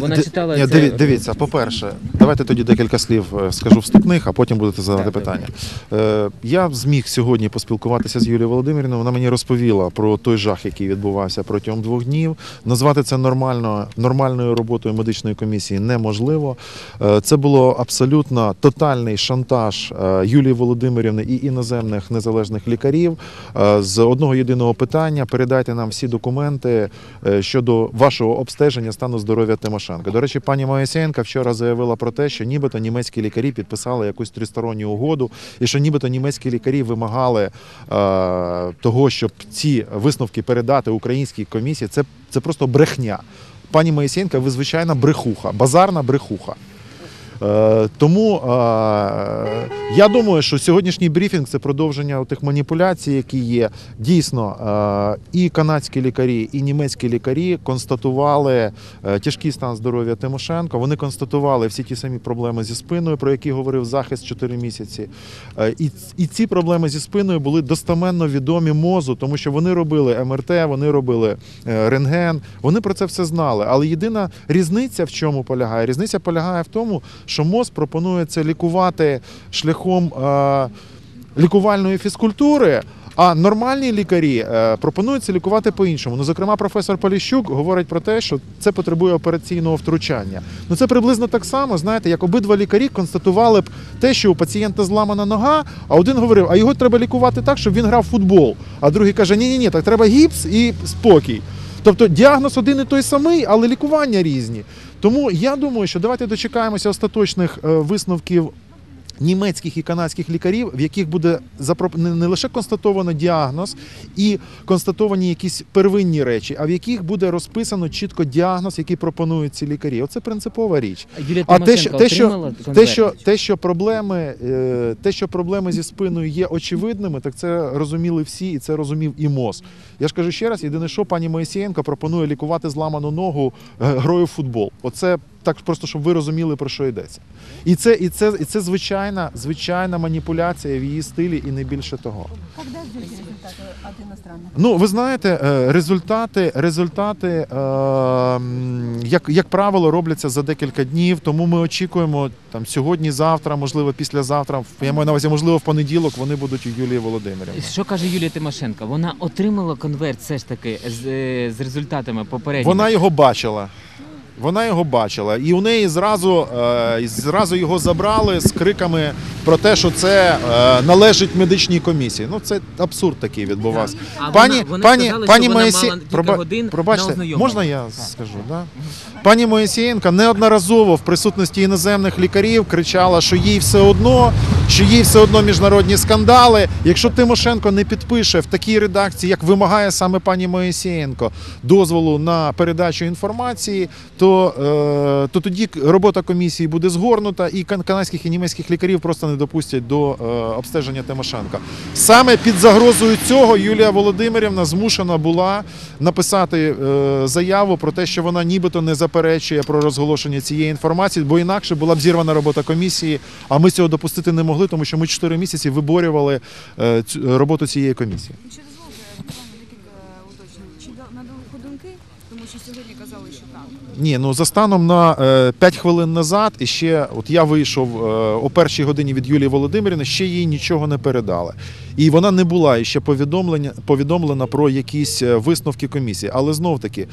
Вона читала Ні, це. диві- дивіться, по-перше, давайте тоді декілька слів е, скажу вступних, а потім будете задавати Так, питання. Е, Я зміг сьогодні поспілкуватися з Юлією Володимирівною. Вона мені розповіла про той жах, який відбувався протягом двох днів. Назвати це нормально, нормальною роботою медичної комісії неможливо. Е, Це було абсолютно тотальний шантаж е, Юлії Володимирівни і іноземних незалежних лікарів е, з одного єдиного питання: передайте нам всі документи е, щодо вашого обстеження стану здоров'я Тимошенко. До речі, пані Моїсеєнка вчора заявила про те, що нібито німецькі лікарі підписали якусь тристоронню угоду, і що нібито німецькі лікарі вимагали е, того, щоб ці висновки передати українській комісії. Це, це просто брехня. Пані Моїсеєнка, ви звичайна брехуха, базарна брехуха. Е, Тому е, я думаю, що сьогоднішній брифінг це продовження тих маніпуляцій, які є. Дійсно, е, і канадські лікарі, і німецькі лікарі констатували тяжкий стан здоров'я Тимошенко. Вони констатували всі ті самі проблеми зі спиною, про які говорив захист 4 місяці. І, ці проблеми зі спиною були достаменно відомі мозу, тому що вони робили МРТ, вони робили рентген, вони про це все знали. Але єдина різниця в чому полягає? Різниця полягає в тому, що МОЗ пропонує це лікувати шляхом е, лікувальної фізкультури. А нормальні лікарі е, пропонують це лікувати по-іншому. Ну, зокрема, професор Поліщук говорить про те, що це потребує операційного втручання. Ну це приблизно так само, знаєте, як обидва лікарі констатували б те, що у пацієнта зламана нога, а один говорив, а його треба лікувати так, щоб він грав в футбол. А другий каже: ні, ні, ні, так треба гіпс і спокій. Тобто діагноз один і той самий, але лікування різні. Тому я думаю, що давайте дочекаємося остаточних е, висновків німецьких і канадських лікарів, в яких буде запро- не- лише констатовано діагноз і констатовані якісь первинні речі, а в яких буде розписано чітко діагноз, який пропонують ці лікарі. Оце принципова річ. Юлія А те, що, те, що, те, що, те, що проблеми, е, те, що проблеми зі спиною є очевидними, так це розуміли всі, і це розумів і МОЗ. Я ж кажу ще раз, єдине, що пані Моїсієнко пропонує лікувати зламану ногу е, грою в футбол. Оце так просто, щоб ви розуміли, про що йдеться. І це, і це, і це звичайна, звичайна маніпуляція в її стилі, і не більше того. Когда ждете результаты от иностранных? Ну, ви знаєте, е, результати, результати е, як, як правило, робляться за декілька днів. Тому ми очікуємо там сьогодні, завтра, можливо, післязавтра. Я маю на увазі, можливо, в понеділок вони будуть у Юлії Володимирівни. Що каже Юлія Тимошенко? Вона отримала конверт все ж таки з, е, з результатами попередніми. Вона його бачила. Вона його бачила, і у неї зразу, е, зразу його забрали з криками про те, що це е, належить медичній комісії. Ну це абсурд такий відбувався. А пані, вона- пані, сказали, пані що вона Моїсі... мала Проба... Пробачте, можна я скажу? Да? Пані Моїсієнка неодноразово в присутності іноземних лікарів кричала, що їй все одно, що їй все одно міжнародні скандали. Якщо Тимошенко не підпише в такій редакції, як вимагає саме пані Моїсієнко, дозволу на передачу інформації, то, е, то тоді робота комісії буде згорнута, і канадських і німецьких лікарів просто не допустять до е, обстеження Тимошенка. Саме під загрозою цього Юлія Володимирівна змушена була написати е, заяву про те, що вона нібито не заперечує про розголошення цієї інформації, бо інакше була б зірвана робота комісії. А ми цього допустити не могли, тому що ми 4 місяці виборювали е, роботу цієї комісії. Дозвольте пане декілька уточнень. Чи да- ходунки? Тому що сьогодні казали, що так. Ні, ну за станом на е, 5 хвилин назад, і ще от я вийшов е, о першій годині від Юлії Володимирівни, ще їй нічого не передали. І вона не була ще повідомлення повідомлена про якісь е, висновки комісії. Але знов таки,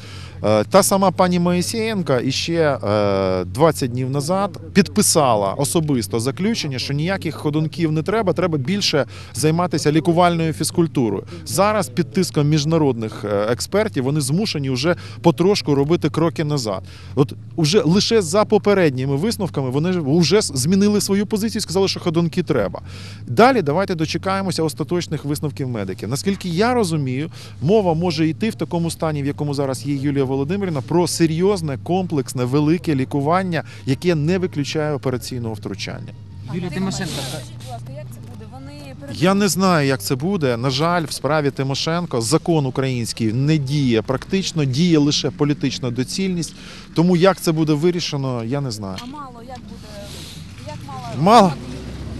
е, та сама пані Моїсієнка іще е, 20 днів назад підписала особисто заключення, що ніяких ходунків не треба, треба більше займатися лікувальною фізкультурою. Зараз під тиском міжнародних е, експертів вони змушені вже потрошку робити кроки назад. От уже лише за попередніми висновками вони вже змінили свою позицію, сказали, що ходунки треба. Далі давайте дочекаємося остаточних висновків медиків. Наскільки я розумію, мова може йти в такому стані, в якому зараз є Юлія Володимирівна, про серйозне, комплексне, велике лікування, яке не виключає операційного втручання. Юлія Тимошенко. Скажіть, будь ласка, як це буде? Вони Я не знаю, як це буде. На жаль, в справі Тимошенко закон український не діє практично, діє лише політична доцільність. Тому як це буде вирішено, я не знаю. А мало як буде? Як мало? Мало.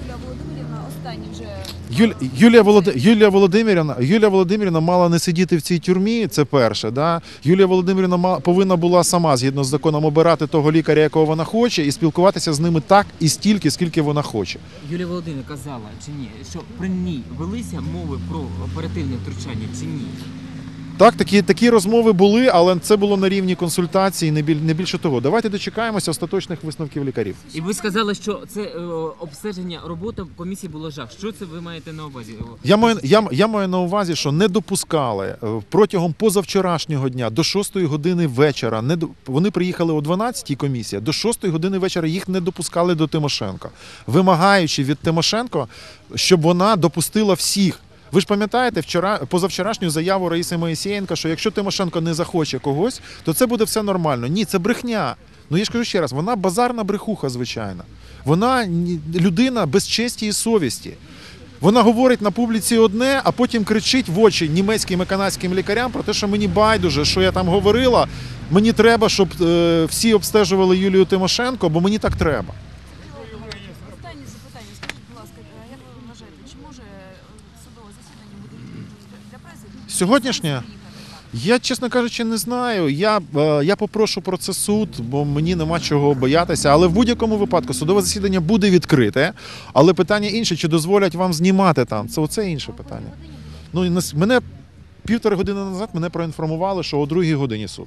Юлія Володимирівна останні вже Юль, Юлія, Волод... Юлія, Володимирівна, Юлія Володимирівна мала не сидіти в цій тюрмі, це перше. Да? Юлія Володимирівна ма- повинна була сама, згідно з законом, обирати того лікаря, якого вона хоче, і спілкуватися з ними так і стільки, скільки вона хоче. Юлія Володимирівна казала чи ні, що при ній велися мови про оперативне втручання чи ні? Так, такі, такі розмови були, але це було на рівні консультації, не, біль, не більше того. Давайте дочекаємося остаточних висновків лікарів. І ви сказали, що це е, обстеження роботи комісії було жах. Що це ви маєте на увазі? Я маю, я, я маю на увазі, що не допускали е, протягом позавчорашнього дня до 6 години вечора. Не вони приїхали о 12-й комісія. До 6 години вечора їх не допускали до Тимошенко, вимагаючи від Тимошенко, щоб вона допустила всіх. Ви ж пам'ятаєте вчора позавчорашню заяву Раїси Моїсеєнка, що якщо Тимошенко не захоче когось, то це буде все нормально. Ні, це брехня. Ну я ж кажу ще раз, вона базарна брехуха, звичайно. Вона людина без честі і совісті. Вона говорить на публіці одне, а потім кричить в очі німецьким і канадським лікарям про те, що мені байдуже, що я там говорила. Мені треба, щоб е, всі обстежували Юлію Тимошенко, бо мені так треба. останнє запитання. Скажіть, будь ласка, е, як ви вважаєте, чи може е, судове засідання буде відкрите для преси? Сьогоднішнє? Я, чесно кажучи, не знаю. Я, е, я попрошу про це суд, бо мені нема чого боятися. Але в будь-якому випадку судове засідання буде відкрите. Але питання інше, чи дозволять вам знімати там? Це оце інше питання. Ну мене півтори години назад мене проінформували, що о другій годині суд.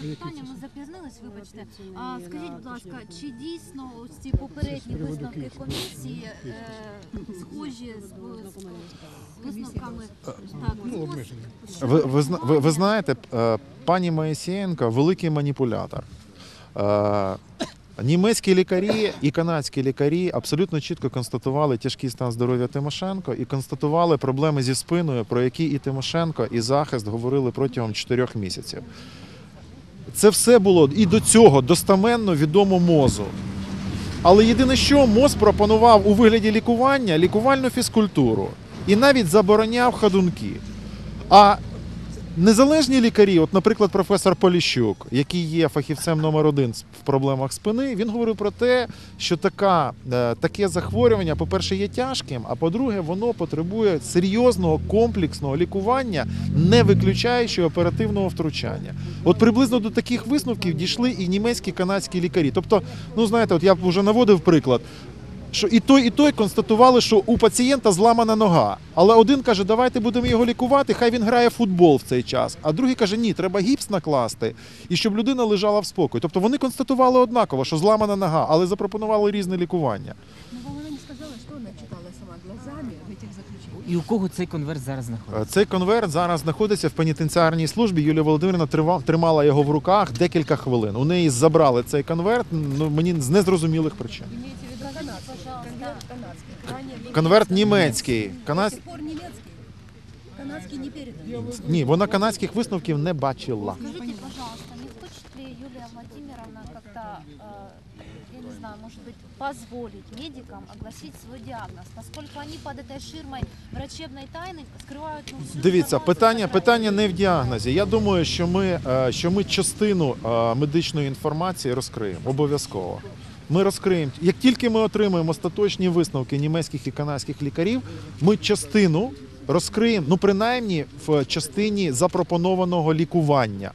Одне запитання? Ми запізнились, вибачте. А скажіть, будь ласка, чи дійсно ось ці попередні висновки комісії е, схожі з, з висновками так, з Ви, ви, зна- ви, ви знаєте, е, пані Моїсієнко великий маніпулятор. Е, Німецькі лікарі і канадські лікарі абсолютно чітко констатували тяжкий стан здоров'я Тимошенко і констатували проблеми зі спиною, про які і Тимошенко, і захист говорили протягом чотирьох місяців. Це все було і до цього достаменно відомо мозу. Але єдине, що МОЗ пропонував у вигляді лікування лікувальну фізкультуру і навіть забороняв ходунки. А незалежні лікарі, от, наприклад, професор Поліщук, який є фахівцем номер один в проблемах спини, він говорив про те, що така, е, таке захворювання, по-перше, є тяжким, а по-друге, воно потребує серйозного комплексного лікування, не виключаючи оперативного втручання. От приблизно до таких висновків дійшли і німецькі канадські лікарі. Тобто, ну знаєте, от я вже наводив приклад. Що і той, і той констатували, що у пацієнта зламана нога. Але один каже, давайте будемо його лікувати, хай він грає в футбол в цей час. А другий каже, ні, треба гіпс накласти, і щоб людина лежала в спокої. Тобто вони констатували однаково, що зламана нога, але запропонували різне лікування. Но вам не сказала, что она читала сама глазами в этих заключениях. І у кого цей конверт зараз знаходиться? Цей конверт зараз знаходиться в пенітенціарній службі. Юлія Володимирівна тримала його в руках декілька хвилин. У неї забрали цей конверт, ну мені з незрозумілих причин Конверт канадский. Ранее Конверт німецький. До Канадсь... сих пор немецкий. Канадский не передан. Ні, вона канадських висновків не бачила. Скажите, пожалуйста, не хочет ли Юлия Владимировна как-то, э, я не знаю, может быть, позволить медикам огласить свой диагноз, поскольку они под этой ширмой врачебной тайны скрывают ну, всю Дивіться, информацию, питання, которая питання не в діагнозі. Я думаю, що ми, е, що ми частину е, медичної інформації розкриємо обов'язково. Ми розкриємо. Як тільки ми отримаємо остаточні висновки німецьких і канадських лікарів, ми частину розкриємо, ну принаймні в частині запропонованого лікування.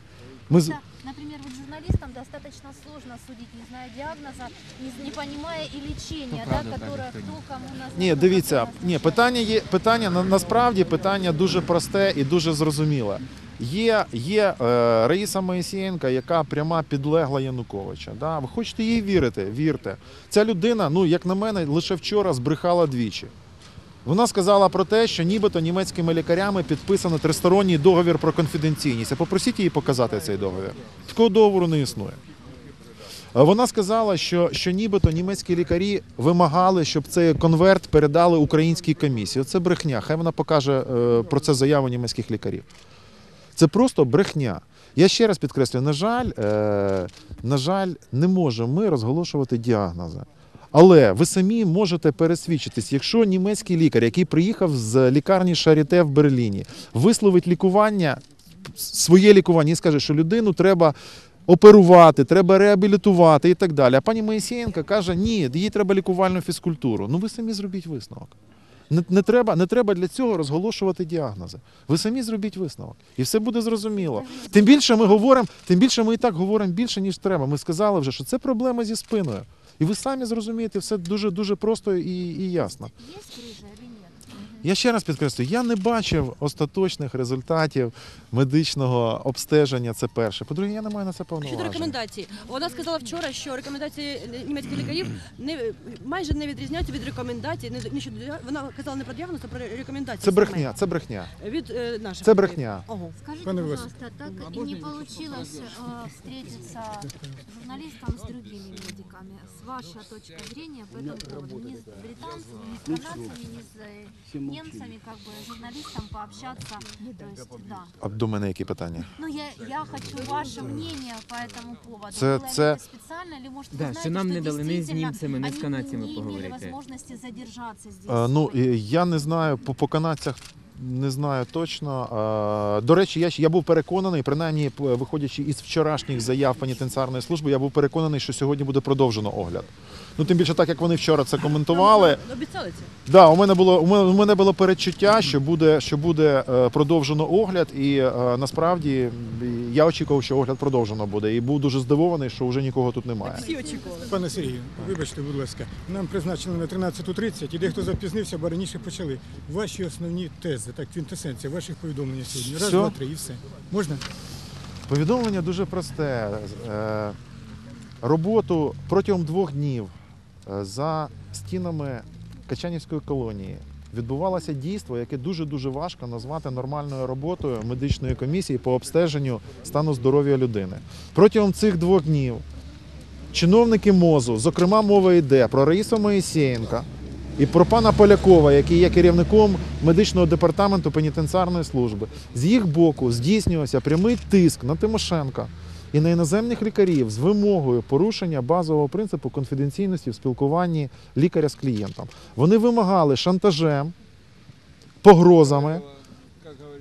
Ми з- Да, Например, вот журналистам достаточно сложно судить, не зная диагноза, не, не понимая и лечения, Ну, да, правда, так, которое так. кто кому назначил. Ні, дивіться, ні, питання є питання на, насправді питання дуже просте і дуже зрозуміле. Є, є е, Раїса Моїсієнка, яка пряма підлегла Януковича. Да? Ви хочете їй вірити? Вірте. Ця людина, ну як на мене, лише вчора збрехала двічі. Вона сказала про те, що нібито німецькими лікарями підписано тристоронній договір про конфіденційність. А попросіть її показати цей договір. Такого договору не існує. Вона сказала, що, що нібито німецькі лікарі вимагали, щоб цей конверт передали українській комісії. Це брехня. Хай вона покаже е, про це заяву німецьких лікарів. Це просто брехня. Я ще раз підкреслюю, на жаль, е, на жаль, не можемо ми розголошувати діагнози. Але ви самі можете пересвідчитись, якщо німецький лікар, який приїхав з лікарні Шаріте в Берліні, висловить лікування, своє лікування і скаже, що людину треба оперувати, треба реабілітувати і так далі. А пані Моїсєєнка каже, ні, їй треба лікувальну фізкультуру. Ну ви самі зробіть висновок. Не, не, треба, не треба для цього розголошувати діагнози. Ви самі зробіть висновок. І все буде зрозуміло. Тим більше ми говоримо, тим більше ми і так говоримо більше, ніж треба. Ми сказали вже, що це проблема зі спиною. І ви самі зрозумієте все дуже дуже просто і, і ясно. Є нет? Я ще раз підкреслюю, я не бачив остаточних результатів медичного обстеження. Це перше. По-друге, я не маю на це Щодо повноважень. рекомендацій, вона сказала вчора, що рекомендації німецьких лікарів не майже не відрізняються від рекомендацій. Не, не щодо вона казала не про діагноз, а про рекомендації. Це саме брехня, це брехня. від е, наших Це брехня. Ого. Пане пожалуйста, Власов, так и не получилось э, встретиться журналистам с другими медиками. С вашей точки зрения по этому поводу, ни с британцами, ни с канадцами, ни с э, немцами, как бы журналистам пообщаться. То есть, да. А до мене які питання? Ну, я, я хочу ваше мнение по этому поводу. Це- Было ли це- это специально, или, может, вы Да, знаете, що нам что не дали ні з действительно німцями, ні з они канадцями не имели поговорити. возможности задержаться здесь Е, Ну, сегодня? і я не знаю, по, по канадцях не знаю точно. Е, До речі, я, ж- я був переконаний, принаймні п- виходячи із вчорашніх заяв пенітенціарної служби, я був переконаний, що сьогодні буде продовжено огляд. Ну, тим більше так, як вони вчора це коментували. Обіцяли це. Да, у мене було у мене, у мене було передчуття, що буде, що буде е, продовжено огляд, і е, насправді я очікував, що огляд продовжено буде, і був дуже здивований, що вже нікого тут немає. Всі очікували. Пане Сергію, вибачте, будь ласка, нам призначили на 13.30 і дехто запізнився, бо раніше почали. Ваші основні тези, так, квінтесенція ваших повідомлень сьогодні. Раз, Все. два, три і все. Можна? Повідомлення дуже просте. Е, Роботу протягом двох днів за стінами Качанівської колонії відбувалося дійство, яке дуже дуже важко назвати нормальною роботою медичної комісії по обстеженню стану здоров'я людини. Протягом цих двох днів чиновники МОЗу, зокрема, мова йде про Раїсу Моїсєєнка і про пана Полякова, який є керівником медичного департаменту пенітенціарної служби. З їх боку здійснювався прямий тиск на Тимошенка і на іноземних лікарів з вимогою порушення базового принципу конфіденційності в спілкуванні лікаря з клієнтом. Вони вимагали шантажем, погрозами.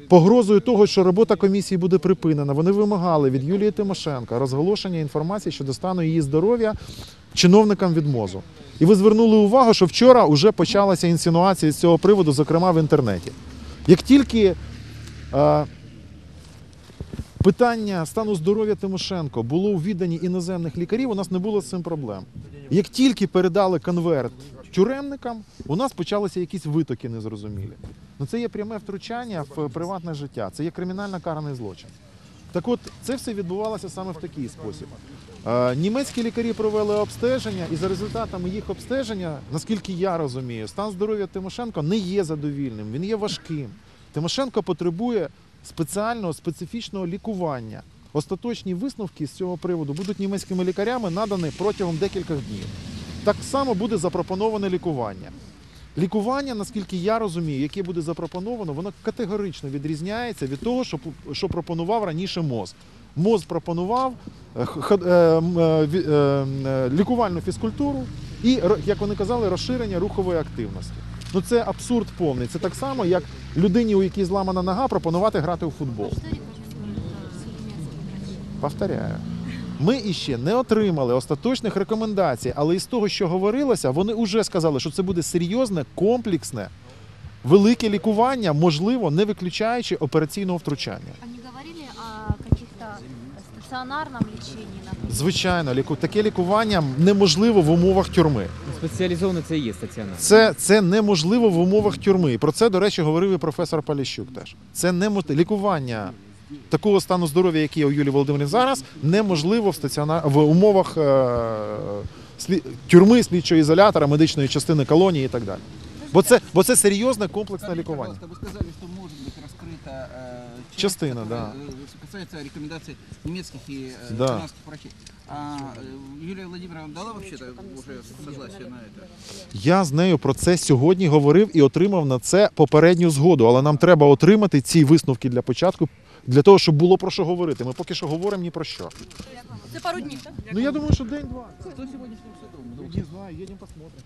Погрозою того, що робота комісії буде припинена, вони вимагали від Юлії Тимошенка розголошення інформації щодо стану її здоров'я чиновникам від МОЗу. І ви звернули увагу, що вчора вже почалася інсинуація з цього приводу, зокрема в інтернеті. Як тільки е, питання стану здоров'я Тимошенко було у відданні іноземних лікарів, у нас не було з цим проблем. Як тільки передали конверт тюремникам, у нас почалися якісь витоки незрозумілі. Ну це є пряме втручання в приватне життя, це є кримінально караний злочин. Так от, це все відбувалося саме в такий спосіб. Е, Німецькі лікарі провели обстеження, і за результатами їх обстеження, наскільки я розумію, стан здоров'я Тимошенко не є задовільним, він є важким. Тимошенко потребує спеціального специфічного лікування. Остаточні висновки з цього приводу будуть німецькими лікарями надані протягом декількох днів. Так само буде запропоноване лікування. Лікування, наскільки я розумію, яке буде запропоновано, воно категорично відрізняється від того, що, що пропонував раніше МОЗ. МОЗ пропонував лікувальну фізкультуру і, як вони казали, розширення рухової активності. Ну це абсурд повний. Це так само, як людині, у якій зламана нога, пропонувати грати у футбол. Врачи? Повторяю. Ми іще не отримали остаточних рекомендацій, але із того, що говорилося, вони вже сказали, що це буде серйозне, комплексне, велике лікування, можливо, не виключаючи операційного втручання. Они говорили о каких-то стационарном? Звичайно, ліку... таке лікування неможливо в умовах тюрми. Спеціалізовано це і є стаціонар. Це, це неможливо в умовах тюрми. І про це, до речі, говорив і професор Паліщук. теж. Це не лікування такого стану здоров'я, який є у Юлії Володимирівні зараз, неможливо в стаціонар... в умовах е... слі... тюрми, слідчого ізолятора, медичної частини колонії і так далі Бо це, бо це серйозне комплексне Скажите, лікування. пожалуйста, Вы сказали, что может быть раскрыта э, часть, Частина, которая, да. э, касается рекомендаций немецких и э, Да. канадских врачей. А э, Юлия Владимировна дала вообще-то уже согласие на это? Я з нею про це сьогодні говорив і отримав на це попередню згоду. Але нам треба отримати ці висновки для початку, для того, щоб було про що говорити. Ми поки що говоримо ні про що. Це пару днів, так? Ну я думаю, що день-два. Кто сегодняшним судом? Не знаю, їдемо посмотримо.